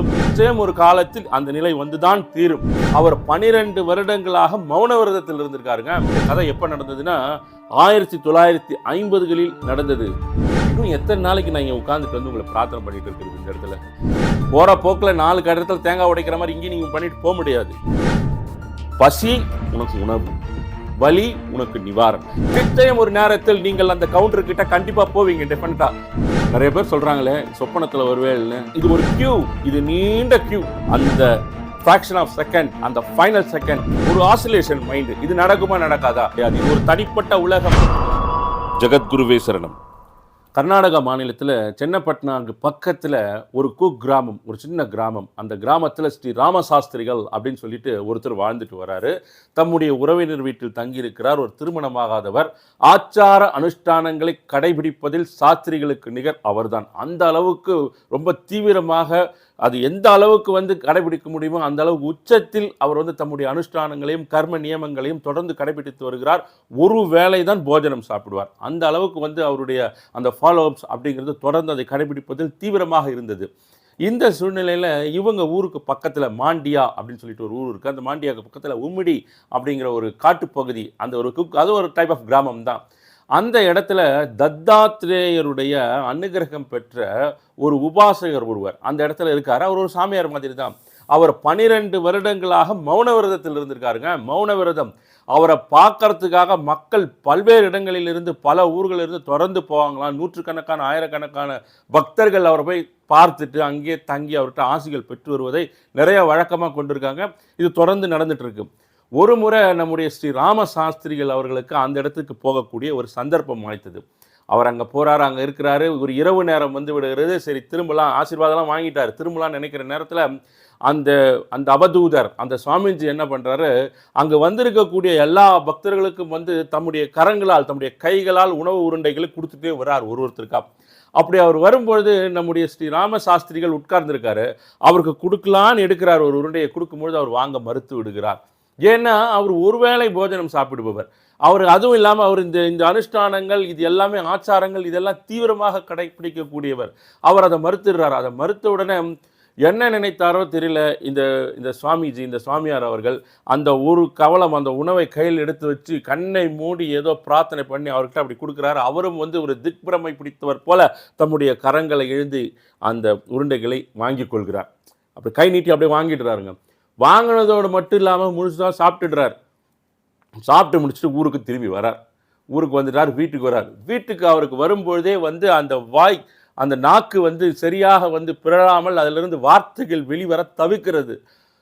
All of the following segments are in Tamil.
நிச்சயம் ஒரு காலத்தில் அந்த நிலை வந்துதான் தீரும். அவர் பனிரெண்டு வருடங்களாக மௌன விரதத்தில் இருந்திருக்காருங்க. இந்த கதை எப்ப நடந்ததுன்னா ஆயிரத்தி தொள்ளாயிரத்தி ஐம்பதுகளில் நடந்தது. இன்னும் எத்தனை நாளைக்கு நான் இங்க உட்காந்துட்டு வந்து உங்களை பிரார்த்தனை பண்ணிட்டு இருக்கிறது இந்த இடத்துல? போற போக்குல நாலு இடத்துல தேங்காய் உடைக்கிற மாதிரி இங்கேயும் நீங்க பண்ணிட்டு போக முடியாது. பசி உனக்கு உணவு. வலி உனக்கு நிவாரணம். நிச்சயம் ஒரு நேரத்தில் நீங்கள் அந்த கவுண்டர் கிட்ட கண்டிப்பா போவீங்க டெஃபினட்டா நிறைய பேர் சொல்றாங்களே சொப்பனத்துல வருவேன் இது ஒரு கியூ இது நீண்ட கியூ அந்த ஃபிராக்ஷன் ஆஃப் செகண்ட் அந்த ஃபைனல் செகண்ட் ஒரு ஆசிலேஷன் மைண்ட் இது நடக்குமா நடக்காதா? அது ஒரு தனிப்பட்ட உலகம். ஜெகத்குருவே சரணம். கர்நாடகா மாநிலத்தில் சென்னப்பட்னாக்கு பக்கத்தில் ஒரு குக் கிராமம் ஒரு சின்ன கிராமம். அந்த கிராமத்தில் ஸ்ரீ ராமசாஸ்திரிகள் அப்படின்னு சொல்லிட்டு ஒருத்தர் வாழ்ந்துட்டு வராரு. தம்முடைய உறவினர் வீட்டில் தங்கியிருக்கிறார். ஒரு திருமணமாகாதவர். ஆச்சார அனுஷ்டானங்களை கடைபிடிப்பதில் சாஸ்திரிகளுக்கு நிகர் அவர்தான். அந்த அளவுக்கு ரொம்ப தீவிரமாக அது எந்த அளவுக்கு வந்து கடைபிடிக்க முடியுமோ அந்த அளவுக்கு உச்சத்தில் அவர் வந்து தம்முடைய அனுஷ்டானங்களையும் கர்ம நியமங்களையும் தொடர்ந்து கடைபிடித்து வருகிறார். ஒரு வேளை தான் போஜனம் சாப்பிடுவார். அந்த அளவுக்கு வந்து அவருடைய அந்த ஃபாலோ அப்ஸ் அப்படிங்கிறது தொடர்ந்து அதை கடைபிடிப்பதில் தீவிரமாக இருந்தது. இந்த சூழ்நிலையில் இவங்க ஊருக்கு பக்கத்தில் மாண்டியா அப்படின்னு சொல்லிட்டு ஒரு ஊர் இருக்குது அந்த மாண்டியாவுக்கு பக்கத்தில் உம்மிடி அப்படிங்கிற ஒரு காட்டுப்பகுதி. அந்த ஒரு குக் அது ஒரு டைப் ஆஃப் கிராமம் தான் அந்த இடத்துல தத்தாத்ரேயருடைய அனுகிரகம் பெற்ற ஒரு உபாசகர் ஒருவர் அந்த இடத்துல இருக்கார். அவர் ஒரு சாமியார் மாதிரி தான். அவர் பனிரெண்டு வருடங்களாக மௌன விரதத்தில் இருந்திருக்காருங்க. மௌன விரதம். அவரை பார்க்கறதுக்காக மக்கள் பல்வேறு இடங்களில் இருந்து பல ஊர்களில் இருந்து தொடர்ந்து போவாங்களாம் நூற்றுக்கணக்கான ஆயிரக்கணக்கான பக்தர்கள் அவரை போய் பார்த்துட்டு அங்கேயே தங்கி அவர்கிட்ட ஆசிகள் பெற்று வருவதை நிறைய வழக்கமாக கொண்டிருக்காங்க. இது தொடர்ந்து நடந்துட்டு இருக்குது ஒரு முறை நம்முடைய ஸ்ரீ ராம சாஸ்திரிகள் அவர்களுக்கு அந்த இடத்துக்கு போகக்கூடிய ஒரு சந்தர்ப்பம் வாய்த்தது. அவர் அங்கே போகிறார் அங்கே இருக்கிறாரு. ஒரு இரவு நேரம் வந்து விடுகிறது. சரி திரும்பலாம் ஆசீர்வாதம்லாம் வாங்கிட்டார். திரும்பலாம் நினைக்கிற நேரத்தில் அந்த அந்த அவதூதர் அந்த சுவாமிஜி என்ன பண்ணுறாரு அங்கே வந்திருக்கக்கூடிய எல்லா பக்தர்களுக்கும் வந்து தம்முடைய கரங்களால் தம்முடைய கைகளால் உணவு உருண்டைகளை கொடுத்துட்டே வர்றார் ஒரு ஒருத்தருக்கா. அப்படி அவர் வரும்பொழுது நம்முடைய ஸ்ரீ ராம சாஸ்திரிகள் உட்கார்ந்துருக்காரு. அவருக்கு கொடுக்கலான்னு எடுக்கிறார். ஒரு உருண்டையை கொடுக்கும்பொழுது அவர் வாங்க மறுத்து விடுகிறார். ஏன்னா அவர் ஒருவேளை போஜனம் சாப்பிடுபவர். அவர் அதுவும் இல்லாமல் அவர் இந்த இந்த அனுஷ்டானங்கள் இது எல்லாமே ஆச்சாரங்கள் இதெல்லாம் தீவிரமாக கடைப்பிடிக்கக்கூடியவர். அவர் அதை மறுத்துடுறார். அதை மறுத்த உடனே என்ன நினைத்தாரோ தெரியல இந்த இந்த சுவாமிஜி இந்த சுவாமியார் அவர்கள் அந்த ஒரு கவலம் அந்த உணவை கையில் எடுத்து வச்சு கண்ணை மூடி ஏதோ பிரார்த்தனை பண்ணி அவர்கிட்ட அப்படி கொடுக்குறாரு. அவரும் வந்து ஒரு திக்பிரமை பிடித்தவர் போல தம்முடைய கரங்களை எழுந்து அந்த உருண்டைகளை வாங்கி கொள்கிறார். அப்படி கை நீட்டி அப்படியே வாங்கிடுறாருங்க. வாங்கினதோடு மட்டும் இல்லாமல் முழுசாக சாப்பிட்டுடுறார். சாப்பிட்டு முடிச்சுட்டு ஊருக்கு திரும்பி வரார். ஊருக்கு வந்துட்டார் வீட்டுக்கு வரார். வீட்டுக்கு அவருக்கு வரும்பொழுதே வந்து அந்த வாய் அந்த நாக்கு வந்து சரியாக வந்து பிறழாமல் அதிலிருந்து வார்த்தைகள் வெளிவர தவிக்கிறது.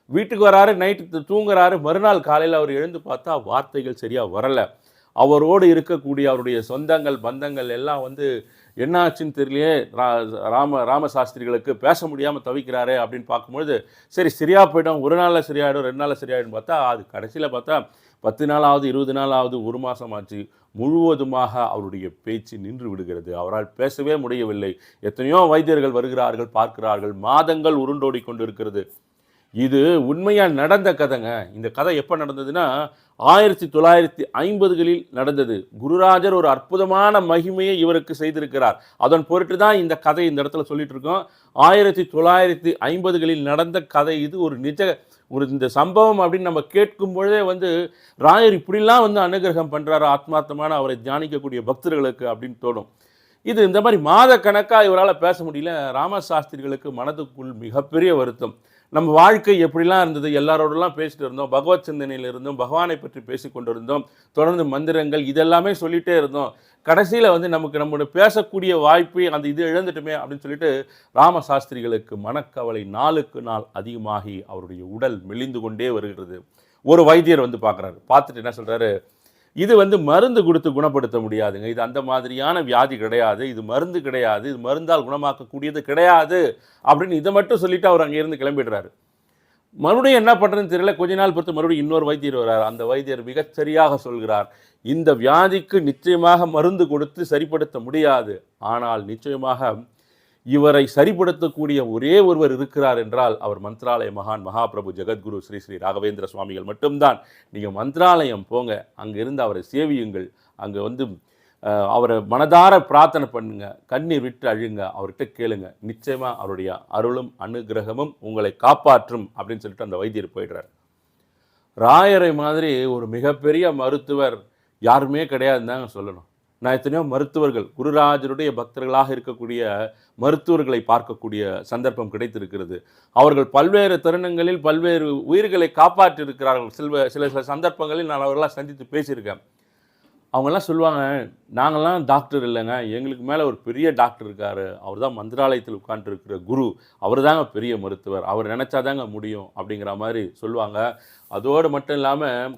வீட்டுக்கு வராரு நைட்டு தூங்குறாரு. மறுநாள் காலையில் அவர் எழுந்து பார்த்தா வார்த்தைகள் சரியாக வரலை. அவரோடு இருக்கக்கூடிய அவருடைய சொந்தங்கள் பந்தங்கள் எல்லாம் வந்து என்னாச்சுன்னு தெரியலையே ரா ராம ராமசாஸ்திரிகளுக்கு பேச முடியாமல் தவிக்கிறாரே அப்படின்னு பார்க்கும்பொழுது சரி சரியாக போயிடும் ஒரு நாளில் சரியாயிடும் ரெண்டு நாளில் சரியாயிடும் பார்த்தா அது கடைசியில் பார்த்தா பத்து நாளாவது இருபது நாளாவது ஒரு மாதம் ஆச்சு முழுவதுமாக அவருடைய பேச்சு நின்று விடுகிறது. அவரால் பேசவே முடியவில்லை. எத்தனையோ வைத்தியர்கள் வருகிறார்கள் பார்க்கிறார்கள் மாதங்கள் உருண்டோடி கொண்டிருக்கிறது. இது உண்மையாக நடந்த கதைங்க. இந்த கதை எப்போ நடந்ததுன்னா ஆயிரத்தி தொள்ளாயிரத்தி ஐம்பதுகளில் நடந்தது. குருராஜர் ஒரு அற்புதமான மகிமையை இவருக்கு செய்திருக்கிறார். அதன் பொருட்டு தான் இந்த கதை இந்த இடத்துல சொல்லிட்டு இருக்கோம். ஆயிரத்தி தொள்ளாயிரத்தி ஐம்பதுகளில் நடந்த கதை இது ஒரு நிஜ ஒரு இந்த சம்பவம் அப்படின்னு நம்ம கேட்கும் பொழுதே வந்து ராயர் இப்படிலாம் வந்து அனுகிரகம் பண்ணுறாரு ஆத்மார்த்தமான அவரை தியானிக்கக்கூடிய பக்தர்களுக்கு அப்படின்னு தோணும். இது இந்த மாதிரி மாத கணக்காக இவரால் பேச முடியல. ராமசாஸ்திரிகளுக்கு மனதுக்குள் மிகப்பெரிய வருத்தம். நம்ம வாழ்க்கை எப்படிலாம் இருந்தது? எல்லாரோடலாம் பேசிட்டு இருந்தோம். பகவத் சிந்தனையில் இருந்தோம் பகவானை பற்றி பேசி கொண்டிருந்தோம். தொடர்ந்து மந்திரங்கள் இதெல்லாமே சொல்லிகிட்டே இருந்தோம். கடைசியில் வந்து நமக்கு நம்மளோட பேசக்கூடிய வாய்ப்பு அந்த இது இழந்துட்டுமே அப்படின்னு சொல்லிட்டு ராமசாஸ்திரிகளுக்கு மனக்கவலை நாளுக்கு நாள் அதிகமாகி அவருடைய உடல் மெலிந்து கொண்டே வருகிறது. ஒரு வைத்தியர் வந்து பார்க்குறாரு. பார்த்துட்டு என்ன சொல்கிறாரு இது வந்து மருந்து கொடுத்து குணப்படுத்த முடியாதுங்க. இது அந்த மாதிரியான வியாதி கிடையாது. இது மருந்து கிடையாது. இது மருந்தால் குணமாக்கக்கூடியது கிடையாது அப்படின்னு இதை மட்டும் சொல்லிவிட்டு அவர் அங்கேருந்து கிளம்பிடுறாரு. மறுபடியும் என்ன பண்ணுறதுன்னு தெரியல. கொஞ்ச நாள் பொறுத்து மறுபடியும் இன்னொரு வைத்தியர் வரார் அந்த வைத்தியர் மிகச்சரியாக சொல்கிறார் இந்த வியாதிக்கு நிச்சயமாக மருந்து கொடுத்து சரிப்படுத்த முடியாது. ஆனால் நிச்சயமாக இவரை சரிப்படுத்தக்கூடிய ஒரே ஒருவர் இருக்கிறார் என்றால் அவர் மந்த்ராலய மகான் மகாபிரபு ஜெகத்குரு ஸ்ரீ ஸ்ரீ ராகவேந்திர சுவாமிகள் மட்டும்தான். நீங்கள் மந்த்ராலயம் போங்க அங்கிருந்து அவரை சேவியுங்கள். அங்கே வந்து அவரை மனதார பிரார்த்தனை பண்ணுங்க கண்ணீர் விட்டு அழுங்க அவர்கிட்ட கேளுங்க. நிச்சயமாக அவருடைய அருளும் அனுகிரகமும் உங்களை காப்பாற்றும் அப்படின்னு சொல்லிட்டு அந்த வைத்தியர் போயிடுறாரு. ராயரை மாதிரி ஒரு மிகப்பெரிய மருத்துவர் யாருமே கிடையாதுன்னு தாங்க சொல்லணும். நான் எத்தனையோ மருத்துவர்கள் குருராஜருடைய பக்தர்களாக இருக்கக்கூடிய மருத்துவர்களை பார்க்கக்கூடிய சந்தர்ப்பம் கிடைத்திருக்கிறது. அவர்கள் பல்வேறு தருணங்களில் பல்வேறு உயிர்களை காப்பாற்றியிருக்கிறார்கள். சில சில சில சந்தர்ப்பங்களில் நான் அவர்களாம் சந்தித்து பேசியிருக்கேன். அவங்கெல்லாம் சொல்லுவாங்க நாங்கள்லாம் டாக்டர் இல்லைங்க. எங்களுக்கு மேலே ஒரு பெரிய டாக்டர் இருக்கார். அவர் தான் மந்திராலயத்தில் உட்காந்துருக்கிற குரு. அவர் தாங்க பெரிய மருத்துவர். அவர் நினச்சாதாங்க முடியும். அப்படிங்கிற மாதிரி சொல்லுவாங்க. அதோடு மட்டும் இல்லாமல்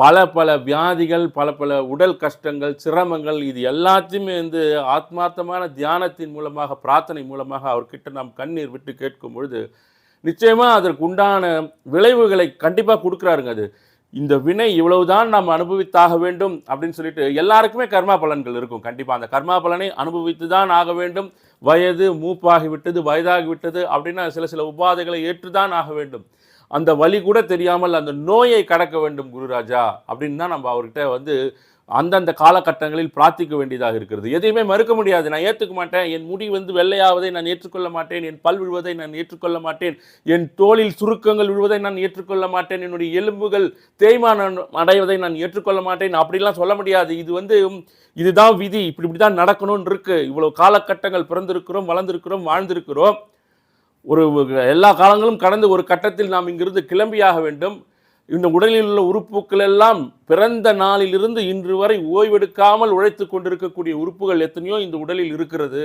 பல பல வியாதிகள் பல பல உடல் கஷ்டங்கள் சிரமங்கள் இது எல்லாத்தையுமே வந்து ஆத்மார்த்தமான தியானத்தின் மூலமாக பிரார்த்தனை மூலமாக அவர்கிட்ட நாம் கண்ணீர் விட்டு கேட்கும் பொழுது நிச்சயமாக அதற்கு உண்டான விளைவுகளை கண்டிப்பாக கொடுக்குறாருங்க அது. இந்த வினை இவ்வளவுதான் நாம் அனுபவித்தாக வேண்டும் அப்படின்னு சொல்லிட்டு எல்லாருக்குமே கர்மா பலன்கள் இருக்கும். கண்டிப்பாக அந்த கர்மா பலனை அனுபவித்து தான் ஆக வேண்டும். வயது மூப்பாகிவிட்டது வயதாகிவிட்டது அப்படின்னா சில சில உபாதைகளை ஏற்றுதான் ஆக வேண்டும். அந்த வழி கூட தெரியாமல் அந்த நோயை கடக்க வேண்டும் குருராஜா அப்படின்னு தான் நம்ம அவர்கிட்ட வந்து அந்தந்த காலகட்டங்களில் பிரார்த்திக்க வேண்டியதாக இருக்கிறது. எதையுமே மறுக்க முடியாது. நான் ஏற்றுக்க மாட்டேன். என் முடி வந்து வெள்ளையாவதை நான் ஏற்றுக்கொள்ள மாட்டேன். என் பல் விழுவதை நான் ஏற்றுக்கொள்ள மாட்டேன். என் தோளில் சுருக்கங்கள் விழுவதை நான் ஏற்றுக்கொள்ள மாட்டேன். என்னுடைய எலும்புகள் தேய்மானம் அடைவதை நான் ஏற்றுக்கொள்ள மாட்டேன். அப்படிலாம் சொல்ல முடியாது. இது வந்து இதுதான் விதி. இப்படி இப்படி தான் நடக்கணும்னு இருக்குது இவ்வளோ காலகட்டங்கள் பிறந்திருக்கிறோம் வளர்ந்திருக்கிறோம் வாழ்ந்திருக்கிறோம். ஒரு எல்லா காலங்களும் கடந்து ஒரு கட்டத்தில் நாம் இங்கிருந்து கிளம்பியாக வேண்டும். இந்த உடலில் உள்ள உறுப்புகள் எல்லாம் பிறந்த நாளிலிருந்து இன்று வரை ஓய்வெடுக்காமல் உழைத்து கொண்டிருக்கக்கூடிய உறுப்புகள் எத்தனையோ இந்த உடலில் இருக்கிறது.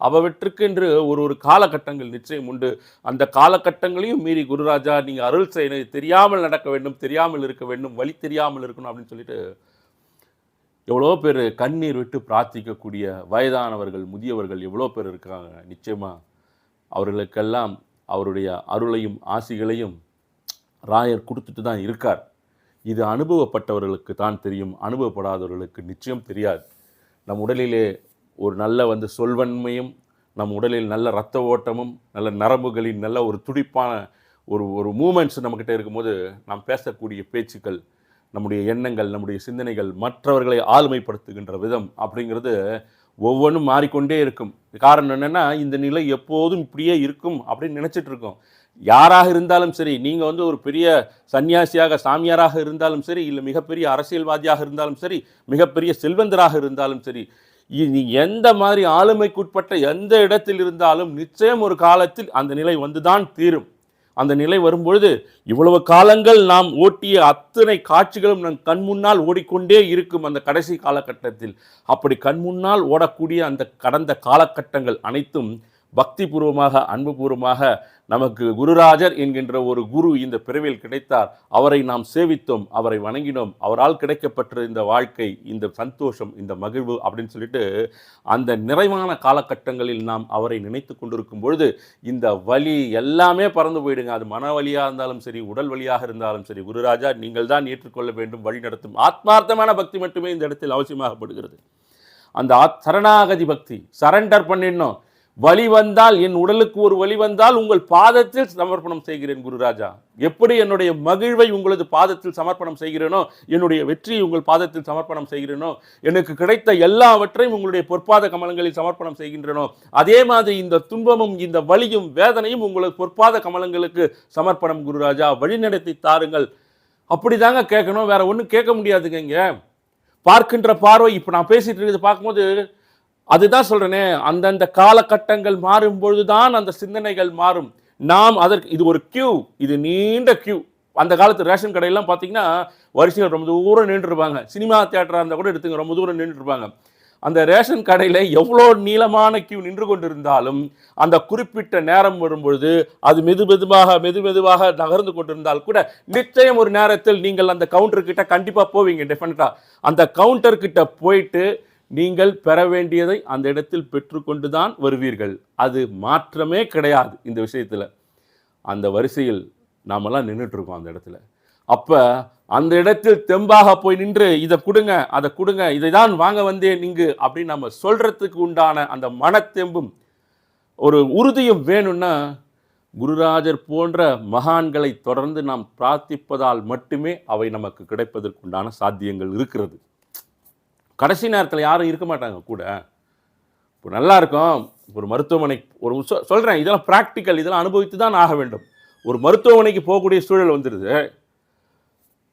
அவற்றுக்கென்று ஒரு ஒரு காலகட்டங்கள் நிச்சயம் உண்டு. அந்த காலகட்டங்களையும் மீறி குருராஜா நீங்கள் அருள் செய்ய தெரியாமல் நடக்க வேண்டும் தெரியாமல் இருக்க வேண்டும் வழி தெரியாமல் இருக்கணும் அப்படின்னு சொல்லிட்டு எவ்வளோ பேர் கண்ணீர் விட்டு பிரார்த்திக்கக்கூடிய வயதானவர்கள் முதியவர்கள் எவ்வளோ பேர் இருக்காங்க நிச்சயமாக அவர்களுக்கெல்லாம் அவருடைய அருளையும் ஆசிகளையும் ராயர் கொடுத்துட்டு தான் இருக்கார். இது அனுபவப்பட்டவர்களுக்கு தான் தெரியும். அனுபவப்படாதவர்களுக்கு நிச்சயம் தெரியாது. நம் உடலிலே ஒரு நல்ல வந்து சொல்வன்மையும் நம் உடலில் நல்ல இரத்த ஓட்டமும் நல்ல நரம்புகளின் நல்ல ஒரு துடிப்பான ஒரு ஒரு மூமெண்ட்ஸ் நம்மக்கிட்ட இருக்கும்போது நாம் பேசக்கூடிய பேச்சுக்கள் நம்முடைய எண்ணங்கள் நம்முடைய சிந்தனைகள் மற்றவர்களை ஆளுமைப்படுத்துகின்ற விதம் அப்படிங்கிறது ஒவ்வொன்றும் மாறிக்கொண்டே இருக்கும். காரணம் என்னென்னா இந்த நிலை எப்போதும் இப்படியே இருக்கும் அப்படின்னு நினச்சிட்டு இருக்கோம். யாராக இருந்தாலும் சரி நீங்கள் வந்து ஒரு பெரிய சன்னியாசியாக சாமியாராக இருந்தாலும் சரி இல்லை மிகப்பெரிய அரசியல்வாதியாக இருந்தாலும் சரி மிகப்பெரிய செல்வந்தராக இருந்தாலும் சரி இ- நீ எந்த மாதிரி ஆளுமைக்குட்பட்ட எந்த இடத்தில் இருந்தாலும் நிச்சயம் ஒரு காலத்தில் அந்த நிலை வந்துதான் தீரும். அந்த நிலை வரும்பொழுது இவ்வளவு காலங்கள் நாம் ஓட்டிய அத்தனை காட்சிகளும் நம் கண் முன்னால் ஓடிக்கொண்டே இருக்கும் அந்த கடைசி காலகட்டத்தில். அப்படி கண் முன்னால் ஓடக்கூடிய அந்த கடந்த காலகட்டங்கள் அனைத்தும் பக்திபூர்வமாக அன்புபூர்வமாக நமக்கு குருராஜர் என்கின்ற ஒரு குரு இந்த பிறவியில் கிடைத்தார். அவரை நாம் சேவித்தோம் அவரை வணங்கினோம். அவரால் கிடைக்கப்பட்ட இந்த வாழ்க்கை இந்த சந்தோஷம் இந்த மகிழ்வு அப்படின்னு சொல்லிட்டு அந்த நிறைவான காலகட்டங்களில் நாம் அவரை நினைத்து கொண்டிருக்கும் பொழுது இந்த வலி எல்லாமே பறந்து போயிடுங்க. அது மன வலியாக இருந்தாலும் சரி உடல் வழியாக இருந்தாலும் சரி குருராஜா நீங்கள் தான் ஏற்றுக்கொள்ள வேண்டும் வழி நடத்தும். ஆத்மார்த்தமான பக்தி மட்டுமே இந்த இடத்தில் அவசியமாகப்படுகிறது. அந்த ஆத் சரணாகதி பக்தி சரண்டர் பண்ணிடணும். வழி வந்தால் என் உடலுக்கு ஒரு வழி வந்தால் உங்கள் பாதத்தில் சமர்ப்பணம் செய்கிறேன் குருராஜா. எப்படி என்னுடைய மகிழ்வை உங்களது பாதத்தில் சமர்ப்பணம் செய்கிறேனோ என்னுடைய வெற்றியை உங்கள் பாதத்தில் சமர்ப்பணம் செய்கிறேனோ எனக்கு கிடைத்த எல்லாவற்றையும் உங்களுடைய பொற்பாத கமலங்களில் சமர்ப்பணம் செய்கின்றனோ அதே மாதிரி இந்த துன்பமும் இந்த வலியும் வேதனையும் உங்களது பொற்பாத கமலங்களுக்கு சமர்ப்பணம் குருராஜா. வழிநடத்தி தாருங்கள். அப்படிதாங்க கேட்கணும். வேற ஒன்றும் கேட்க முடியாதுங்க இங்கே. பார்க்கின்ற பார்வை இப்போ நான் பேசிட்டு இருக்கிறது பார்க்கும்போது அதுதான் சொல்கிறேனே அந்தந்த காலகட்டங்கள் மாறும் பொழுதுதான் அந்த சிந்தனைகள் மாறும். நாம் அதற்கு இது ஒரு கியூ இது நீண்ட கியூ அந்த காலத்து ரேஷன் கடையெல்லாம் பார்த்தீங்கன்னா வரிசையில் ரொம்ப தூரம் நின்றுருப்பாங்க. சினிமா தியேட்டராக இருந்தால் கூட எடுத்துங்க ரொம்ப தூரம் நின்றுருப்பாங்க. அந்த ரேஷன் கடையில் எவ்வளோ நீளமான கியூ நின்று கொண்டிருந்தாலும் அந்த குறிப்பிட்ட நேரம் வரும்பொழுது அது மெது மெதுவாக மெது மெதுவாக நகர்ந்து கொண்டிருந்தால் கூட நிச்சயம் ஒரு நேரத்தில் நீங்கள் அந்த கவுண்டர்கிட்ட கண்டிப்பாக போவீங்க டெஃபினட்டாக அந்த கவுண்டர்கிட்ட போயிட்டு நீங்கள் பெற வேண்டியதை அந்த இடத்தில் பெற்றுக்கொண்டு தான் வருவீர்கள். அது மாற்றமே கிடையாது இந்த விஷயத்தில். அந்த வரிசையில் நாமெல்லாம் நின்றுட்டு இருக்கோம் அந்த இடத்துல. அப்போ அந்த இடத்தில் தெம்பாக போய் நின்று இதை கொடுங்க அதை கொடுங்க இதை தான் வாங்க வந்தேன் இங்கு அப்படின்னு நம்ம சொல்கிறதுக்கு உண்டான அந்த மனத்தெம்பும் ஒரு உறுதியும் வேணும்னா குருராஜர் போன்ற மகான்களை தொடர்ந்து நாம் பிரார்த்திப்பதால் மட்டுமே அவை நமக்கு கிடைப்பதற்குண்டான சாத்தியங்கள் இருக்கிறது. கடைசி நேரத்தில் யாரும் இருக்க மாட்டாங்க கூட. இப்போ நல்லா இருக்கும் ஒரு மருத்துவமனை ஒரு சொல்கிறேன் இதெல்லாம் ப்ராக்டிக்கல் இதெல்லாம் அனுபவித்து தான் ஆக வேண்டும். ஒரு மருத்துவமனைக்கு போகக்கூடிய சூழல் வந்துடுது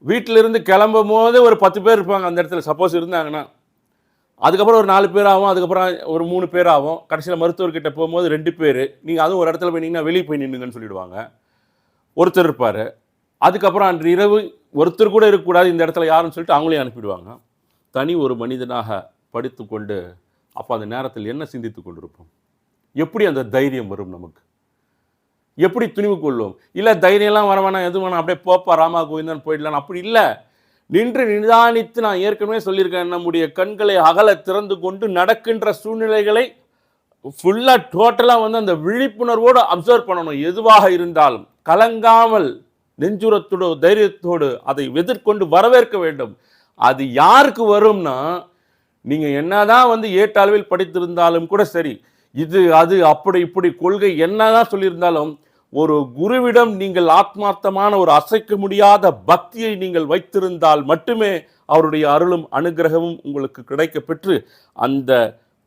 வீட்டிலிருந்து கிளம்பும் போது ஒரு பத்து பேர் இருப்பாங்க அந்த இடத்துல. சப்போஸ் இருந்தாங்கன்னா அதுக்கப்புறம் ஒரு நாலு பேர் ஆகும் அதுக்கப்புறம் ஒரு மூணு பேர் ஆகும். கடைசியில் மருத்துவர்கிட்ட போகும்போது ரெண்டு பேர் நீங்கள் அதுவும் ஒரு இடத்துல போனீங்கன்னா வெளியே போய் நின்னுங்கன்னு சொல்லிடுவாங்க. ஒருத்தர் இருப்பார். அதுக்கப்புறம் அன்று இரவு ஒருத்தர் கூட இருக்கக்கூடாது இந்த இடத்துல யாருன்னு சொல்லிட்டு அவங்களையும் அனுப்பிடுவாங்க தனி ஒரு மனிதனாக படுத்துக்கொண்டு அப்போ அந்த நேரத்தில் என்ன சிந்தித்து கொண்டிருப்போம்? எப்படி அந்த தைரியம் வரும் நமக்கு? எப்படி துணிவு கொள்வோம் இல்லை தைரியம்லாம் வர வேணாம் எதுவும் வேணாம் அப்படியே போப்பா ராமா கோவிந்தன் போயிடலாம் அப்படி இல்லை. நின்று நிதானித்து நான் ஏற்கனவே சொல்லியிருக்கேன் நம்முடைய கண்களை அகல திறந்து கொண்டு நடக்கின்ற சூழ்நிலைகளை ஃபுல்லாக டோட்டலாக வந்து அந்த விழிப்புணர்வோடு அப்சர்வ் பண்ணணும். எதுவாக இருந்தாலும் கலங்காமல் நெஞ்சுரத்தோடு தைரியத்தோடு அதை எதிர்கொண்டு வரவேற்க வேண்டும். அது யாருக்கு வரும்னா நீங்கள் என்னதான் வந்து ஏட்டளவில் படித்திருந்தாலும் கூட சரி இது அது அப்படி இப்படி கொள்கை என்னதான் சொல்லியிருந்தாலும் ஒரு குருவிடம் நீங்கள் ஆத்மார்த்தமான ஒரு அசைக்க முடியாத பக்தியை நீங்கள் வைத்திருந்தால் மட்டுமே அவருடைய அருளும் அனுகிரகமும் உங்களுக்கு கிடைக்க பெற்று அந்த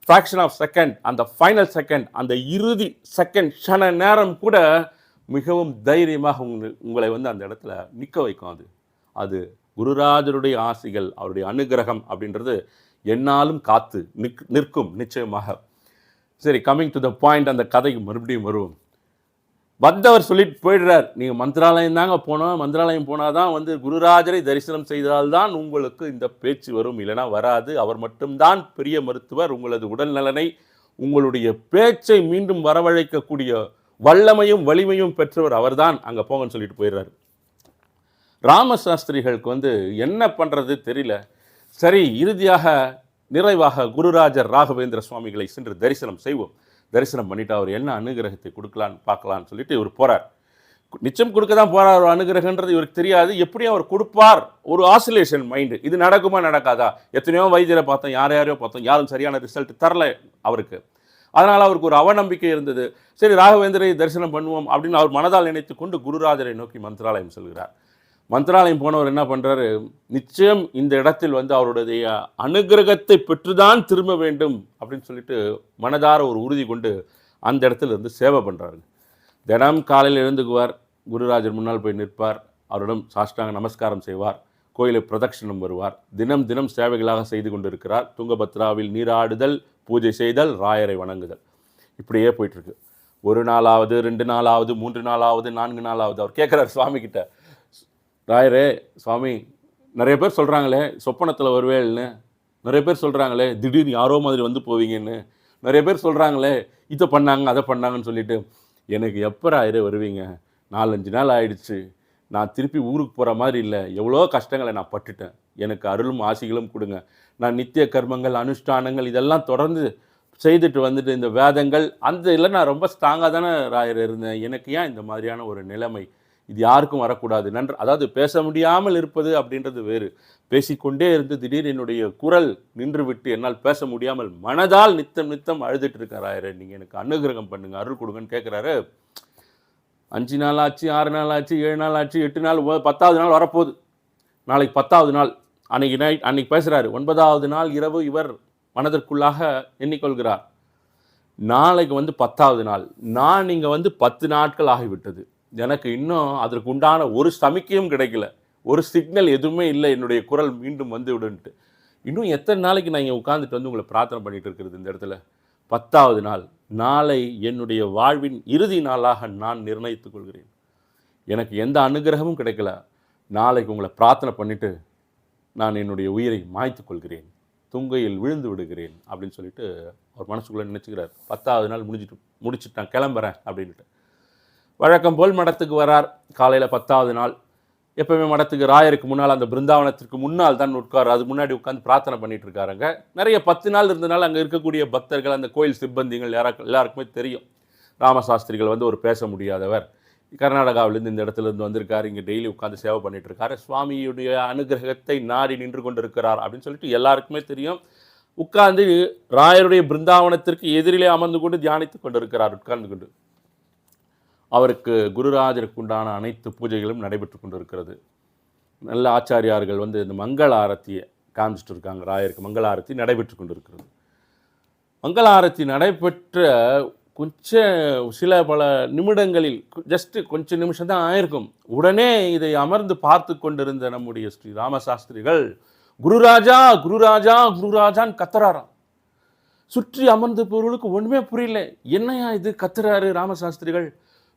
ஃப்ராக்ஷன் ஆஃப் செகண்ட் அந்த ஃபைனல் செகண்ட் அந்த இறுதி செகண்ட் க்ஷண நேரம் கூட மிகவும் தைரியமாக உங்களை வந்து அந்த இடத்துல நிற்க வைக்கும் அது. அது குருராஜருடைய ஆசிகள் அவருடைய அனுகிரகம் அப்படின்றது என்னாலும் காத்து நிக் நிற்கும் நிச்சயமாக. சரி கம்மிங் டு த பாயிண்ட் அந்த கதைக்கு மறுபடியும் வருவோம். வந்தவர் சொல்லிட்டு போயிடுறார் நீங்கள் மந்திராலயம் தாங்க போனோம். மந்திராலயம் போனால் தான் வந்து குருராஜரை தரிசனம் செய்தால்தான் உங்களுக்கு இந்த பேச்சு வரும். இல்லைனா வராது. அவர் மட்டும்தான் பெரிய மருத்துவர். உங்களது உடல்நலனை உங்களுடைய பேச்சை மீண்டும் வரவழைக்கக்கூடிய வல்லமையும் வலிமையும் பெற்றவர் அவர்தான். அங்கே போங்கன்னு சொல்லிட்டு போயிடுறாரு. ராமசாஸ்திரிகளுக்கு வந்து என்ன பண்ணுறது தெரியல. சரி இறுதியாக நிறைவாக குருராஜர் ராகவேந்திர சுவாமிகளை சென்று தரிசனம் செய்வோம். தரிசனம் பண்ணிவிட்டு அவர் என்ன அனுகிரகத்தை கொடுக்கலான்னு பார்க்கலான்னு சொல்லிட்டு இவர் போறார். நிச்சயம் கொடுக்க தான் போறார் ஒரு அனுகிரகன்றது இவருக்கு தெரியாது. எப்படியும் அவர் கொடுப்பார். ஒரு ஆசிலேஷன் மைண்டு. இது நடக்குமா நடக்காதா? எத்தனையோ வைத்தியரை பார்த்தோம் யார் யாரையோ பார்த்தோம். யாரும் சரியான ரிசல்ட் தரல அவருக்கு. அதனால் அவருக்கு ஒரு அவநம்பிக்கை இருந்தது. சரி ராகவேந்திரை தரிசனம் பண்ணுவோம் அப்படின்னு அவர் மனதால் நினைத்து கொண்டு குருராஜரை நோக்கி மந்திராலயம் செல்கிறார். மந்திராலயம் போனவர் என்ன பண்ணுறாரு நிச்சயம் இந்த இடத்தில் வந்து அவருடைய அனுகிரகத்தை பெற்றுதான் திரும்ப வேண்டும் அப்படின்னு சொல்லிட்டு மனதார ஒரு உறுதி கொண்டு அந்த இடத்துல இருந்து சேவை பண்ணுறாரு தினம் காலையில் எழுந்துக்குவார் குருராஜர் முன்னால் போய் நிற்பார் அவரிடம் சாஷ்டாங்க நமஸ்காரம் செய்வார் கோயிலை பிரதட்சிணம் வருவார். தினம் தினம் சேவைகளாக செய்து கொண்டிருக்கிறார். துங்கபத்ராவில் நீராடுதல் பூஜை செய்தல் ராயரை வணங்குதல். இப்படியே போயிட்டுருக்கு ஒரு நாளாவது ரெண்டு நாளாவது மூன்று நாளாவது நான்கு நாளாவது அவர் கேட்குறாரு சுவாமிக்கிட்ட ராயரே சுவாமி நிறைய பேர் சொல்கிறாங்களே சொப்பனத்தில் வருவேல்னு நிறைய பேர் சொல்கிறாங்களே திடீர்னு யாரோ மாதிரி வந்து போவீங்கன்னு. நிறைய பேர் சொல்கிறாங்களே இதை பண்ணாங்க அதை பண்ணாங்கன்னு சொல்லிட்டு. எனக்கு எப்போ ராயரே வருவீங்க? நாலஞ்சு நாள் ஆயிடுச்சு. நான் திருப்பி ஊருக்கு போகிற மாதிரி இல்லை. எவ்வளோ கஷ்டங்களை நான் பட்டுட்டேன். எனக்கு அருளும் ஆசிகளும் கொடுங்க. நான் நித்திய கர்மங்கள் அனுஷ்டானங்கள் இதெல்லாம் தொடர்ந்து செய்துட்டு வந்துட்டு இந்த வேதங்கள் அந்த இதில் நான் ரொம்ப ஸ்ட்ராங்காக தானே ராயர் இருந்தேன். எனக்கு ஏன் இந்த மாதிரியான ஒரு நிலைமை? இது யாருக்கும் வரக்கூடாது. நன்று அதாவது பேச முடியாமல் இருப்பது அப்படின்றது வேறு. பேசிக்கொண்டே இருந்து திடீர் என்னுடைய குரல் நின்றுவிட்டு என்னால் பேச முடியாமல் மனதால் நித்தம் நித்தம் அழுதுட்டு இருக்கேன் நீங்கள் எனக்கு அனுகிரகம் பண்ணுங்கள் அருள் கொடுங்கன்னு கேட்குறாரு அஞ்சு நாள் ஆச்சு ஆறு நாள் ஆச்சு ஏழு நாள் ஆச்சு எட்டு நாள் பத்தாவது நாள் வரப்போகுது. நாளைக்கு பத்தாவது நாள். அன்னைக்கு நைட் அன்னைக்கு பேசுகிறாரு ஒன்பதாவது நாள் இரவு இவர் மனதிற்குள்ளாக எண்ணிக்கொள்கிறார். நாளைக்கு வந்து பத்தாவது நாள். நான் இங்கே வந்து பத்து நாட்கள் ஆகிவிட்டது. எனக்கு இன்னும் அதற்கு உண்டான ஒரு சமிக்கையும் கிடைக்கல. ஒரு சிக்னல் எதுவுமே இல்லை. என்னுடைய குரல் மீண்டும் வந்து விடுன்ட்டு. இன்னும் எத்தனை நாளைக்கு நான் இங்கே உட்காந்துட்டு வந்து உங்களை பிரார்த்தனை பண்ணிகிட்டு இருக்கிறது இந்த இடத்துல? பத்தாவது நாள். நாளை என்னுடைய வாழ்வின் இறுதி நாளாக நான் நிர்ணயித்துக் கொள்கிறேன். எனக்கு எந்த அனுகிரகமும் கிடைக்கல. நாளைக்கு உங்களை பிரார்த்தனை பண்ணிவிட்டு நான் என்னுடைய உயிரை மாய்த்துக் கொள்கிறேன். துங்கையில் விழுந்து விடுகிறேன் அப்படின்னு சொல்லிட்டு அவர் மனசுக்குள்ளே நினச்சிக்கிறார். பத்தாவது நாள் முடிஞ்சிட்டு முடிச்சுட்டு நான் கிளம்புறேன் அப்படின்ட்டு வழக்கம் போல் மடத்துக்கு வரார். காலையில் பத்தாவது நாள். எப்பவுமே மடத்துக்கு ராயருக்கு முன்னால் அந்த பிருந்தாவனத்திற்கு முன்னால் தான் உட்கார். அது முன்னாடி உட்காந்து பிரார்த்தனை பண்ணிட்டு இருக்காருங்க நிறைய பத்து நாள் இருந்தனால அங்கே இருக்கக்கூடிய பக்தர்கள் அந்த கோயில் சிப்பந்திகள் யாரா எல்லாருக்குமே தெரியும். ராமசாஸ்திரிகள் வந்து ஒரு பேச முடியாதவர். கர்நாடகாவிலேருந்து இந்த இடத்துல இருந்து இங்கே டெய்லி உட்காந்து சேவை பண்ணிட்டு இருக்காரு. சுவாமியுடைய அனுகிரகத்தை நாடி நின்று கொண்டிருக்கிறார் அப்படின்னு சொல்லிட்டு எல்லாருக்குமே தெரியும். உட்கார்ந்து ராயருடைய பிருந்தாவனத்திற்கு எதிரிலே அமர்ந்து கொண்டு தியானித்து கொண்டிருக்கிறார். உட்கார்ந்து கொண்டு. அவருக்கு குருராஜருக்கு உண்டான அனைத்து பூஜைகளும் நடைபெற்று கொண்டிருக்கிறது. நல்ல ஆச்சாரியார்கள் வந்து இந்த மங்கள ஆரத்தியை காமிச்சிட்டு இருக்காங்க ராயருக்கு மங்கள ஆரத்தி நடைபெற்று கொண்டிருக்கிறது. மங்களாரத்தி நடைபெற்ற கொஞ்சம் சில பல நிமிடங்களில் ஜஸ்ட்டு கொஞ்சம் நிமிஷம் தான் ஆயிருக்கும். உடனே இதை அமர்ந்து பார்த்து கொண்டிருந்த நம்முடைய ஸ்ரீ ராமசாஸ்திரிகள் குருராஜா குருராஜா குருராஜான்னு கத்துறாராம். சுற்றி அமர்ந்த பொருளுக்கு ஒன்றுமே புரியல. என்னையா இது கத்துறாரு ராமசாஸ்திரிகள்?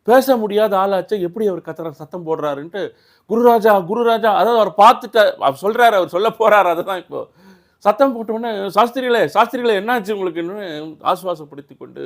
பேச முடியாத ஆளாச்சே எப்படி அவர் கத்துற சத்தம் போடுறாருன்ட்டு குருராஜா குருராஜா அதாவது அவர் பார்த்துட்ட அவர் சொல்கிறாரு அவர் சொல்ல போகிறாரு அதுதான் இப்போ. சத்தம் போட்ட சாஸ்திரிகளே சாஸ்திரிகளே என்னாச்சு உங்களுக்குன்னு ஆசுவாசப்படுத்தி கொண்டு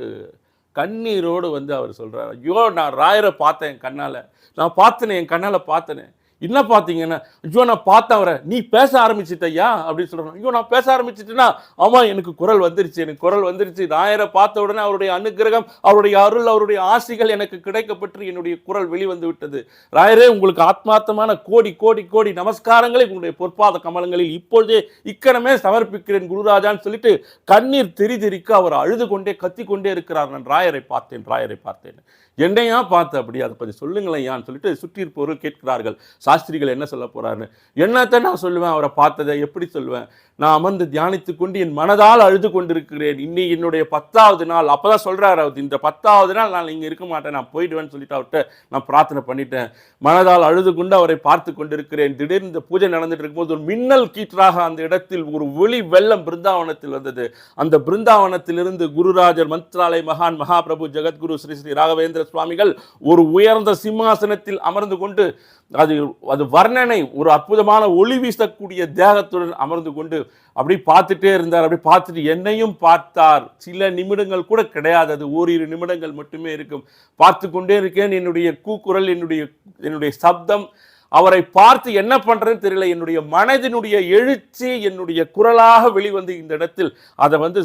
கண்ணீரோடு வந்து அவர் சொல்கிறார் ஐயோ நான் ராயரை பார்த்தேன் என் கண்ணால். நான் பார்த்தனே என் கண்ணால் பார்த்தனே. என்ன பார்த்தீங்கன்னா ஐயோ நான் பார்த்தேன் அவரை. நீ பேச ஆரம்பிச்சிட்டையா? அப்படின்னு சொல்கிறான் ஐயோ நான் பேச ஆரம்பிச்சிட்டேன்னா ஆமாம் எனக்கு குரல் வந்துருச்சு. எனக்கு குரல் வந்துருச்சு. ராயரை பார்த்த உடனே அவருடைய அனுகிரகம் அவருடைய அருள் அவருடைய ஆசிகள் எனக்கு கிடைக்கப்பட்டு என்னுடைய குரல் வெளிவந்து விட்டது. ராயரே உங்களுக்கு ஆத்மார்த்தமான கோடி கோடி கோடி நமஸ்காரங்களை உங்களுடைய பொற்பாத கமலங்களில் இப்பொழுதே இக்கணமே சமர்ப்பிக்கிறேன் குருராஜான்னு சொல்லிட்டு கண்ணீர் தெரிதிரிக்க அவர் அழுது கொண்டே கத்தி கொண்டே இருக்கிறார். நான் ராயரை பார்த்தேன் ராயரை பார்த்தேன் என்னையா பார்த்த அப்படி? அதை கொஞ்சம் சொல்லுங்களேயான்னு சொல்லிட்டு சுற்றி இருப்பவர்கள் கேட்கிறார்கள். சாஸ்திரிகள் என்ன சொல்ல போகிறாருன்னு என்னத்தை நான் சொல்லுவேன்? அவரை பார்த்ததை எப்படி சொல்லுவேன்? நான் அமர்ந்து தியானித்து கொண்டு என் மனதால் அழுது கொண்டிருக்கிறேன். இன்னி என்னுடைய பத்தாவது நாள். அப்பதான் சொல்கிறார் அவர் இந்த பத்தாவது நாள் நான் இங்கே இருக்க மாட்டேன் நான் போயிடுவேன்னு சொல்லிட்டு அவர்கிட்ட நான் பிரார்த்தனை பண்ணிட்டேன். மனதால் அழுது கொண்டு அவரை பார்த்து கொண்டிருக்கிறேன். திடீர்னு இந்த பூஜை நடந்துட்டு இருக்கும்போது ஒரு மின்னல் கீற்றாக அந்த இடத்தில் ஒரு ஒளி வெள்ளம் பிருந்தாவனத்தில் வந்தது. அந்த பிருந்தாவனத்திலிருந்து குருராஜர் மந்திராலய மகான் மகாபிரபு ஜெகத்குரு ஸ்ரீ ஸ்ரீ ராகவேந்திர சுவாமிகள் ஒரு உயர்ந்த சிம்மாசனத்தில் அமர்ந்து கொண்டு அது அது வர்ணனை ஒரு அற்புதமான ஒளி வீசக்கூடிய தேகத்துடன் அமர்ந்து கொண்டு அப்படி பார்த்துட்டே இருந்தார். அப்படி பார்த்துட்டு என்னையும் பார்த்தார். சில நிமிடங்கள் கூட கிடையாது. அது ஓரிரு நிமிடங்கள் மட்டுமே இருக்கும். பார்த்து கொண்டே இருக்கேன். என்னுடைய கூக்குரல் என்னுடைய என்னுடைய சப்தம் அவரை பார்த்து என்ன பண்ணுறேன்னு தெரியல. என்னுடைய மனதினுடைய எழுச்சி என்னுடைய குரலாக வெளிவந்து இந்த இடத்தில் அதை வந்து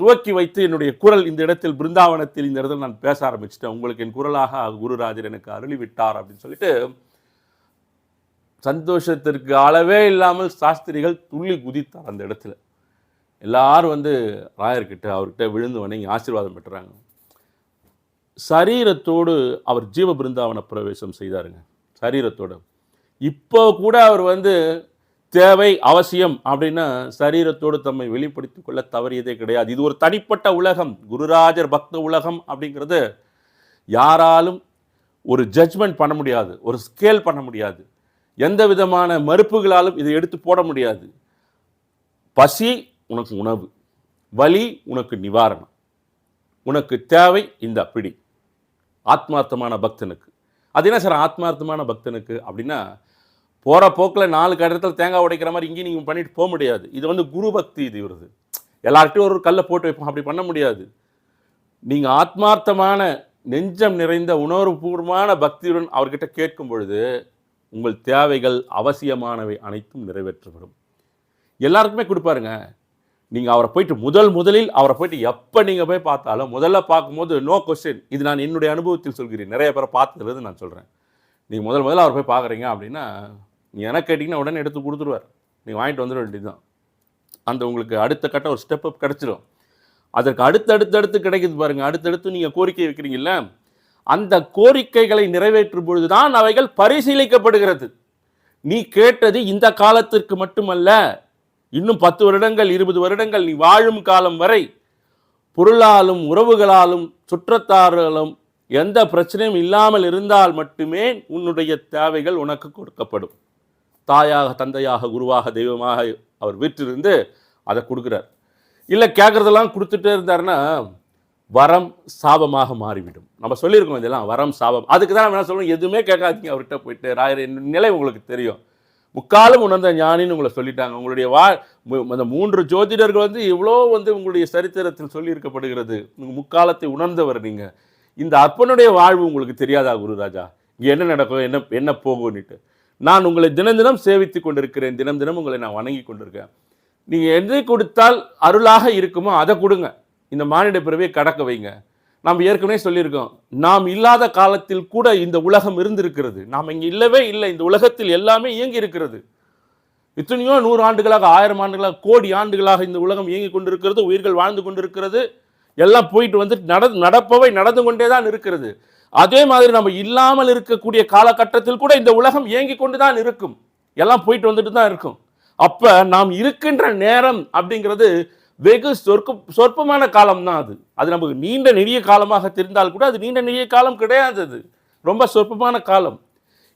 துவக்கி வைத்து என்னுடைய குரல் இந்த இடத்தில் பிருந்தாவனத்தில் இந்த இடத்துல நான் பேச ஆரம்பிச்சிட்டேன். உங்களுக்கு என் குரலாக குருராஜர் எனக்கு அருளி விட்டார் அப்படின்னு சொல்லிட்டு சந்தோஷத்திற்கு அளவே இல்லாமல் சாஸ்திரிகள் துள்ளி குதித்தார் அந்த இடத்துல. எல்லாரும் வந்து ராயர்கிட்ட அவர்கிட்ட விழுந்து வணங்கி ஆசீர்வாதம் பெற்றாங்க. சரீரத்தோடு அவர் ஜீவ பிருந்தாவன பிரவேசம் செய்தாருங்க. சரீரத்தோடு. இப்போ கூட அவர் வந்து தேவை அவசியம் அப்படின்னா சரீரத்தோடு தம்மை வெளிப்படுத்திக் கொள்ள தவறியதே கிடையாது. இது ஒரு தனிப்பட்ட உலகம். குருராஜர் பக்த உலகம் அப்படிங்கிறது யாராலும் ஒரு ஜட்ஜ்மெண்ட் பண்ண முடியாது. ஒரு ஸ்கேல் பண்ண முடியாது. எந்த விதமான மறுப்புகளாலும் இதை எடுத்து போட முடியாது. பசி உனக்கு உணவு வலி உனக்கு நிவாரணம் உனக்கு தேவை இந்த பிடி. ஆத்மார்த்தமான பக்தனுக்கு. அது என்ன சார் ஆத்மார்த்தமான பக்தனுக்கு அப்படின்னா போகிற போக்கில் நாலு கடத்தில் தேங்காய் உடைக்கிற மாதிரி இங்கேயும் நீங்கள் பண்ணிட்டு போக முடியாது. இது வந்து குரு பக்தி இது வருது எல்லார்கிட்டையும் ஒரு கல்லை போட்டு வைப்போம் அப்படி பண்ண முடியாது. நீங்கள் ஆத்மார்த்தமான நெஞ்சம் நிறைந்த உணர்வுபூர்வமான பக்தியுடன் அவர்கிட்ட கேட்கும் பொழுது உங்கள் தேவைகள் அவசியமானவை அனைத்தும் நிறைவேற்றப்படும். எல்லாருக்குமே கொடுப்பாருங்க. நீங்கள் அவரை போயிட்டு முதல் முதலில் அவரை போயிட்டு எப்போ நீங்கள் போய் பார்த்தாலும் முதல்ல பார்க்கும்போது நோ கொஸ்டின் இது நான் என்னுடைய அனுபவத்தில் சொல்கிறேன். நிறைய பேரை பார்த்ததுலேருந்து நான் சொல்கிறேன் நீங்கள் முதல் முதல்ல அவர் போய் பார்க்குறீங்க அப்படின்னா நீ எனக்கு கேட்டிங்கன்னா உடனே எடுத்து கொடுத்துருவார். நீங்கள் வாங்கிட்டு வந்துட வேண்டியதுதான். அந்த உங்களுக்கு அடுத்த கட்ட ஒரு ஸ்டெப் அப் கிடச்சிடும் அதற்கு அடுத்து அடுத்து அடுத்து கிடைக்குது பாருங்கள் அடுத்தடுத்து நீங்கள் கோரிக்கை வைக்கிறீங்கல்ல அந்த கோரிக்கைகளை நிறைவேற்றும் பொழுதுதான் அவைகள் பரிசீலிக்கப்படுகிறது. நீ கேட்டது இந்த காலத்திற்கு மட்டுமல்ல இன்னும் பத்து வருடங்கள் இருபது வருடங்கள் நீ வாழும் காலம் வரை பொருளாலும் உறவுகளாலும் சுற்றத்தாறுகளும் எந்த பிரச்சனையும் இல்லாமல் இருந்தால் மட்டுமே உன்னுடைய தேவைகள் உனக்கு கொடுக்கப்படும். தாயாக தந்தையாக குருவாக தெய்வமாக அவர் வீற்றிருந்து அதை கொடுக்குறார். இல்லை கேட்குறதெல்லாம் கொடுத்துட்டே இருந்தாருன்னா வரம் சாபமாக மாறிவிடும். நம்ம சொல்லியிருக்கோம் இதெல்லாம் வரம் சாபம். அதுக்கு தான் நம்ம என்ன சொல்லணும் எதுவுமே கேட்காதீங்க. அவர்கிட்ட போயிட்டு ராயர் என் நிலை உங்களுக்கு தெரியும். முக்காலும் உணர்ந்த ஞானின்னு உங்களை சொல்லிட்டாங்க. உங்களுடைய வா மு- அந்த மூன்று ஜோதிடர்கள் வந்து இவ்வளோ வந்து உங்களுடைய சரித்திரத்தில் சொல்லியிருக்கப்படுகிறது. முக்காலத்தை உணர்ந்தவர் நீங்கள் இந்த அற்பனுடைய வாழ்வு உங்களுக்கு தெரியாதா குருராஜா? இங்கே என்ன நடக்கும்? என்ன என்ன போகும்னுட்டு. நான் உங்களை தினம் தினம் சேவித்து கொண்டிருக்கிறேன். தினம் தினம் உங்களை நான் வணங்கி கொண்டிருக்கேன். நீங்கள் எதை கொடுத்தால் அருளாக இருக்குமோ அதை கொடுங்க. இந்த மானிட பிறவியை கடக்க வைங்க. நாம் ஏற்கனவே சொல்லியிருக்கோம் நாம் இல்லாத காலத்தில் கூட இந்த உலகம் இருந்திருக்கிறது. நாம் இங்கே இல்லவே இல்லை இந்த உலகத்தில் எல்லாமே இயங்கி இருக்கிறது இத்தனையோ நூறு ஆண்டுகளாக ஆயிரம் ஆண்டுகளாக கோடி ஆண்டுகளாக இந்த உலகம் இயங்கி கொண்டிருக்கிறது உயிர்கள் வாழ்ந்து கொண்டிருக்கிறது. எல்லாம் போயிட்டு வந்து நட நடப்பவை நடந்து கொண்டே தான் இருக்கிறது. அதே மாதிரி நம்ம இல்லாமல் இருக்கக்கூடிய காலகட்டத்தில் கூட இந்த உலகம் இயங்கி கொண்டு தான் இருக்கும். எல்லாம் போயிட்டு வந்துட்டு தான் இருக்கும். அப்போ நாம் இருக்கின்ற நேரம் அப்படிங்கிறது வெகு சொற்ப சொற்பமான காலம் தான் அது. அது நமக்கு நீண்ட நெடிய காலமாக தெரிந்தால் கூட அது நீண்ட நெடிய காலம் கிடையாது அது. ரொம்ப சொற்பமான காலம்.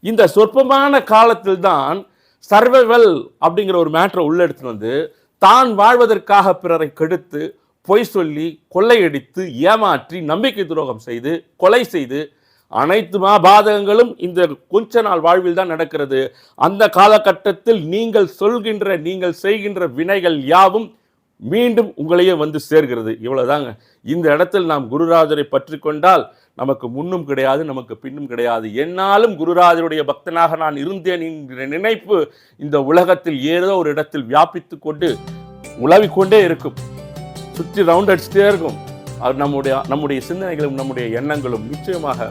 இந்த சொற்பமான காலத்தில் தான் சர்வைவல் அப்படிங்கிற ஒரு மேட்ரை உள்ள எடுத்துட்டு வந்து தான் வாழ்வதற்காக பிறரை கெடுத்து பொய் சொல்லி கொள்ளையடித்து ஏமாற்றி நம்பிக்கை துரோகம் செய்து கொலை செய்து அனைத்து மாபாதகங்களும் இந்த கொஞ்ச நாள் வாழ்வில் தான் நடக்கிறது. அந்த காலகட்டத்தில் நீங்கள் சொல்கின்ற நீங்கள் செய்கின்ற வினைகள் யாவும் மீண்டும் உங்களையே வந்து சேர்கிறது. இவ்வளோதாங்க இந்த இடத்தில் நாம் குருராஜரை பற்றி கொண்டால் நமக்கு முன்னும் கிடையாது நமக்கு பின்னும் கிடையாது. என்னாலும் குருராஜருடைய பக்தனாக நான் இருந்தேன் என்கிற நினைப்பு இந்த உலகத்தில் ஏதோ ஒரு இடத்தில் வியாபித்து கொண்டு உலவிக்கொண்டே இருக்கும். சுற்றி ரவுண்ட் அடிச்சுட்டே இருக்கும். அது நம்முடைய நம்முடைய சிந்தனைகளும் நம்முடைய எண்ணங்களும் நிச்சயமாக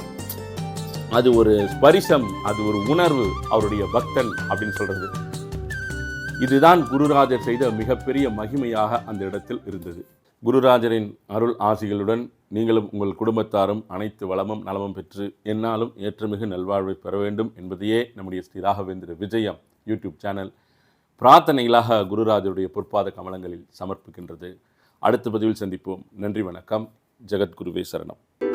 அது ஒரு ஸ்பரிசம் அது ஒரு உணர்வு அவருடைய பக்தன் அப்படின்னு சொல்கிறது இதுதான் குருராஜர் செய்த மிகப்பெரிய மகிமையாக அந்த இடத்தில் இருந்தது. குருராஜரின் அருள் ஆசிகளுடன் நீங்களும் உங்கள் குடும்பத்தாரும் அனைத்து வளமும் நலமும் பெற்று என்னாலும் ஏற்றமிகு நல்வாழ்வை பெற வேண்டும் என்பதையே நம்முடைய ஸ்ரீ ராகவேந்திர விஜயம் யூடியூப் சேனல் பிரார்த்தனைகளாக குருராஜருடைய பொற்பாத கமலங்களில் சமர்ப்பிக்கின்றது. அடுத்த பதிவில் சந்திப்போம். நன்றி வணக்கம். ஜெகத்குருவே சரணம்.